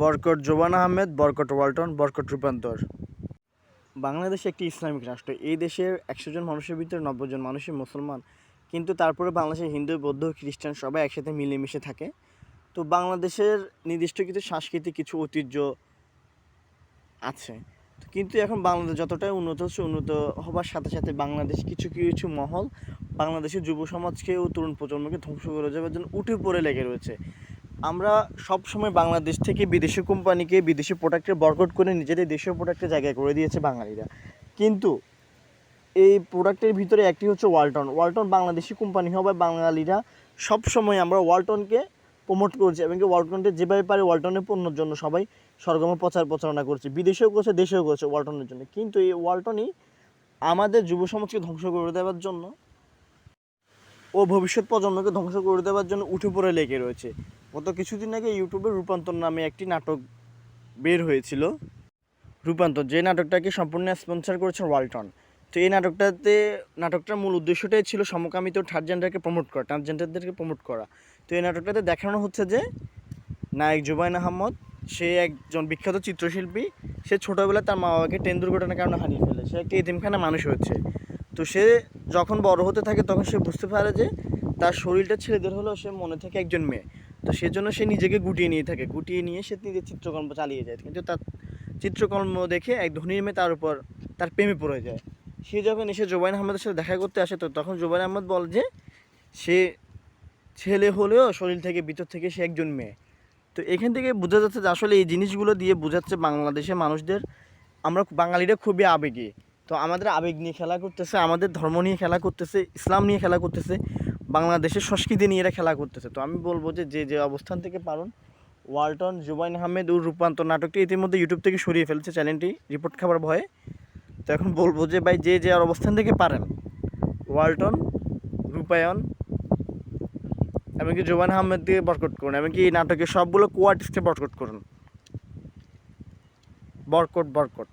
বরকট জোবান আহমেদ, বরকট ওয়ালটন, বরকট রূপান্তর। বাংলাদেশ একটি ইসলামিক রাষ্ট্র। এই দেশের একশো জন মানুষের ভিতরে নব্বই জন মানুষই মুসলমান। কিন্তু তারপরে বাংলাদেশে হিন্দু, বৌদ্ধ, খ্রিস্টান সবাই একসাথে মিলেমিশে থাকে। তো বাংলাদেশের নির্দিষ্ট কিছু সাংস্কৃতিক, কিছু ঐতিহ্য আছে। কিন্তু এখন বাংলাদেশ যতটাই উন্নত হচ্ছে, উন্নত হবার সাথে সাথে বাংলাদেশ কিছু কিছু মহল বাংলাদেশের যুব সমাজকে ও তরুণ প্রজন্মকে ধ্বংস করে যাওয়ার জন্য উঠে পড়ে লেগে রয়েছে। আমরা সব সময় বাংলাদেশ থেকে বিদেশি কোম্পানিকে বিদেশি প্রোডাক্টের বরকট করে নিজেদের দেশীয় প্রোডাক্টের জায়গায় করে দিয়েছে বাঙালিরা। কিন্তু এই প্রোডাক্টের ভিতরে একটি হচ্ছে ওয়ালটন। ওয়ালটন বাংলাদেশি কোম্পানি হওয়ায় বাঙালিরা সব সময় আমরা ওয়ালটনকে প্রমোট করছি এবং কি যেভাবে পারে ওয়ালটনের পণ্যের জন্য সবাই সরগম প্রচার প্রচারণা করছে। বিদেশেও করছে, দেশেও করছে ওয়ালটনের জন্য। কিন্তু এই ওয়ালটনই আমাদের যুব সমাজকে ধ্বংস করে দেওয়ার জন্য ও ভবিষ্যৎ প্রজন্মকে ধ্বংস করে দেওয়ার জন্য উঠে পড়ে লেগে রয়েছে। গত কিছুদিন আগে ইউটিউবে রূপান্তর নামে একটি নাটক বের হয়েছিল। রূপান্তর, যে নাটকটাকে সম্পূর্ণ স্পন্সর করেছে ওয়ালটন। তো এই নাটকটাতে, নাটকটার মূল উদ্দেশ্যটাই ছিল সমকামিত থার্ড জেন্ডারকে প্রমোট করা ট্রান্সজেন্ডারদেরকে প্রমোট করা। তো এই নাটকটাতে দেখানো হচ্ছে যে নায়ক জুবাইন আহমদ, সে একজন বিখ্যাত চিত্রশিল্পী, সে ছোটোবেলায় তার মা বাবাকে ট্রেন দুর্ঘটনার কারণে হারিয়ে ফেলে। সে একটি এতিমখানা মানুষ হচ্ছে তো সে যখন বড় হতে থাকে, তখন সে বুঝতে পারে যে তার শরীরটা ছেলেদের হলেও সে মনে থেকে একজন মেয়ে। তো সেজন্য সে নিজেকে গুটিয়ে নিয়ে থাকে। গুটিয়ে নিয়ে সে নিজের চিত্রকর্ম চালিয়ে যায়। কিন্তু তার চিত্রকর্ম দেখে এক ধনীর মেয়ে তার উপর তার প্রেমে পড়ে যায়। সে যখন এসে জোবাইন আহমেদের সাথে দেখা করতে আসে, তো তখন জোবাইন আহমেদ বলে যে, সে ছেলে হলেও শরীর থেকে ভিতর থেকে সে একজন মেয়ে। তো এখান থেকে বোঝা যাচ্ছে যে আসলে এই জিনিসগুলো দিয়ে বোঝাচ্ছে বাংলাদেশের মানুষদের, আমরা বাঙালিরা খুবই আবেগী। তো আমাদের আবেগ নিয়ে খেলা করতেছে, আমাদের ধর্ম নিয়ে খেলা করতেছে, ইসলাম নিয়ে খেলা করতেছে। বাংলাদেশের সংস্কৃতি নিয়ে এরা খেলা করতেছে। তো আমি বলব যে যে যে অবস্থান থেকে পারুন, ওয়ালটন, জুবাইন আহমেদ ও রূপান্তর নাটকটি ইতিমধ্যে ইউটিউব থেকে সরিয়ে ফেলেছে চ্যানেলটি, রিপোর্ট খাবার ভয়ে। তো এখন বলব যে, ভাই, যে যে অবস্থান থেকে পারেন, ওয়ালটন, রূপায়ণ, এমনকি জুবান আহমেদ দিয়ে বরকট করুন, এমনকি নাটকের সবগুলো কোয়ার্টিস্টে বরকট করুন। বরকট বরকট